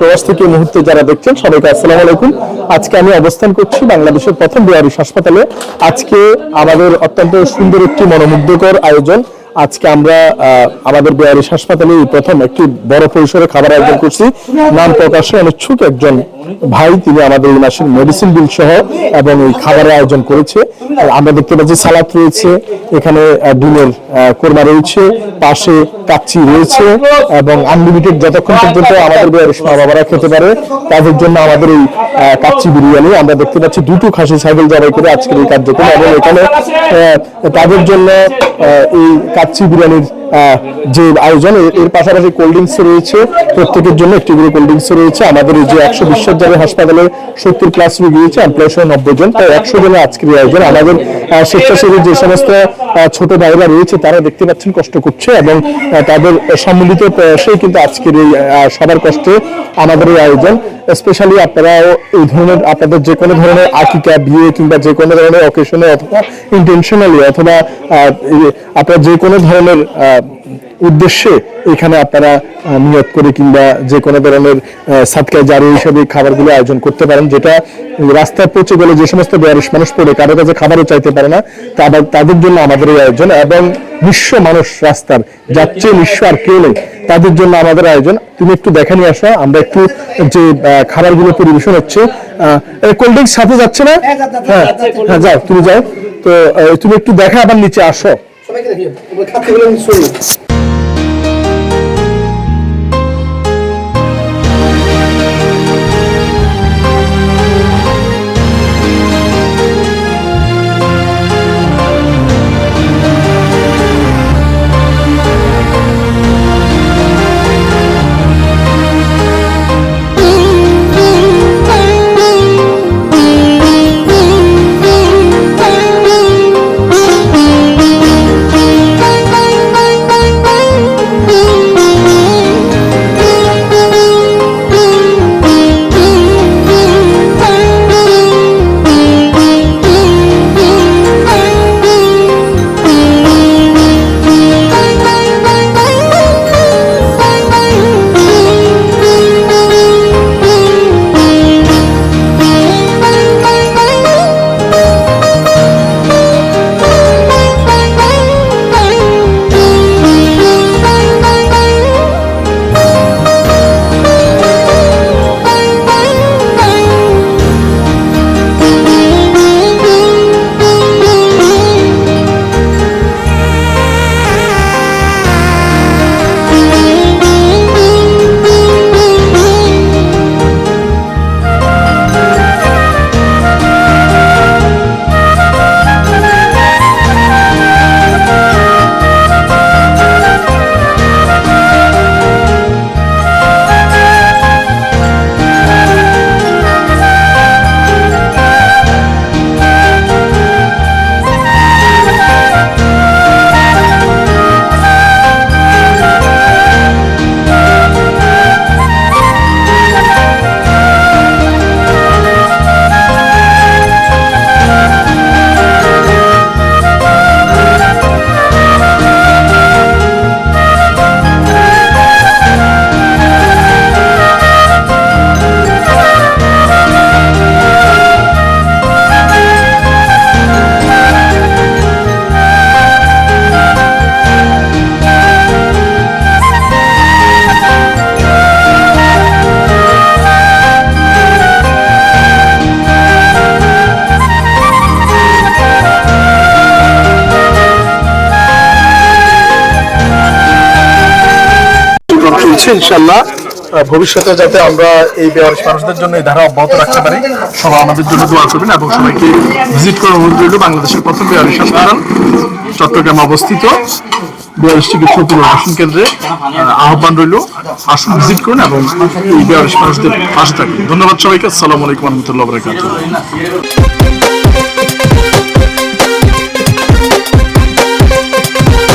প্রবাস থেকে মুহূর্তে যারা দেখছেন, সবাইকে আজকে আমি অবস্থান করছি বাংলাদেশের বিহারিস হাসপাতালে। আজকে আমাদের অত্যন্ত সুন্দর একটি মনোমুগ্ধকর আয়োজন। আজকে আমরা আমাদের বিহারিস হাসপাতালে প্রথম একটি বড় পরিসরে খাবার আয়োজন করছি। নাম প্রকাশে অনিচ্ছুক একজন ভাই, তিনি আমাদের এই মাসের মেডিসিন বিল সহ এবং এই খাবারের আয়োজন করেছে। আমরা দেখতে পাচ্ছি সালাদ রয়েছে, এখানে ডিমের কোরমা রয়েছে, পাশে কাচ্চি রয়েছে এবং আনলিমিটেড যতক্ষণ পর্যন্ত আমাদের বয়স মা বাবারা খেতে পারে, তাদের জন্য আমাদের এই কাচ্চি বিরিয়ানি। আমরা দেখতে পাচ্ছি দুটো খাসি ছাগল জবাই করে আজকের এই কার্যক্রম এবং এখানে তাদের জন্য এই কাচ্চি বিরিয়ানির আহ, যে আয়োজন এর- পাশাপাশি কোল্ড ড্রিঙ্কস রয়েছে। প্রত্যেকের জন্য একটি করে কোল্ড ড্রিঙ্কস রয়েছে। আমাদের এই যে একশো বিশ হাজারের হাসপাতালে সত্তর ক্লাস রোগী রয়েছে এমপ্লয় নব্বই জন। তাই একশো জনের আজকের আয়োজন। আমাদের আহ, স্বেচ্ছাসেবী যে সমস্ত ছোট ভাইরা রয়েছে তারা দেখতে পাচ্ছেন কষ্ট করছে এবং তাদের সম্মিলিত প্রয়াসেই কিন্তু আজকের এই সবার কষ্টে আমাদের এই আয়োজন। স্পেশালি আপনারা এই ধরনের আপনাদের যে কোনো ধরনের আকিকা বিয়ে কিংবা যে কোনো ধরনের অকেশনে অথবা ইন্টেনশনালি অথবা আপনারা যে কোনো ধরনের উদ্দেশ্যে এখানে আপনারা নিয়োগ করে কিংবা যে কোনো ধরনের সাতকায় জারি হিসেবে খাবারগুলো আয়োজন করতে পারেন যেটা রাস্তায় পৌঁছে গেলে যে সমস্ত বয়স মানুষ পড়ে কারও কাছে খাবারও চাইতে পারে না তাদের তাদের জন্য আমাদের এই আয়োজন এবং নিঃস্ব মানুষ রাস্তার যাচ্ছে নিঃস্ব আর কেউ নেই তাদের জন্য আমাদের আয়োজন। তুমি একটু দেখে নিয়ে আসো আমরা একটু যে খাবারগুলো পরিবেশন হচ্ছে কোল্ড ড্রিঙ্কস সাথে যাচ্ছে না? হ্যাঁ হ্যাঁ যাও তুমি যাও। তো তুমি একটু দেখা আবার নিচে আসো। সবাইকে দেখি খাতে গেলে চলছে ইনশাল্লাহ ভবিষ্যতে যাতে আমরা এই বেয়ারিশ মানুষদের জন্য এই ধারা অব্যাহত রাখতে পারি, সবাই আমাদের জন্য দোয়া করবেন এবং সবাইকে ভিজিট করার অনুরোধ রইল বাংলাদেশের প্রথম বেয়ারিশ হাসপাতাল চট্টগ্রামে অবস্থিত। বেয়ারিশ চিকিৎসা পুনর্বাসন কেন্দ্রে আহ্বান রইল। আসুন, ভিজিট করুন এবং বেয়ারিশ মানুষদের পাশে থাকুন। ধন্যবাদ সবাইকে। আসসালামু আলাইকুম রহমতুল্লাহ বরকাত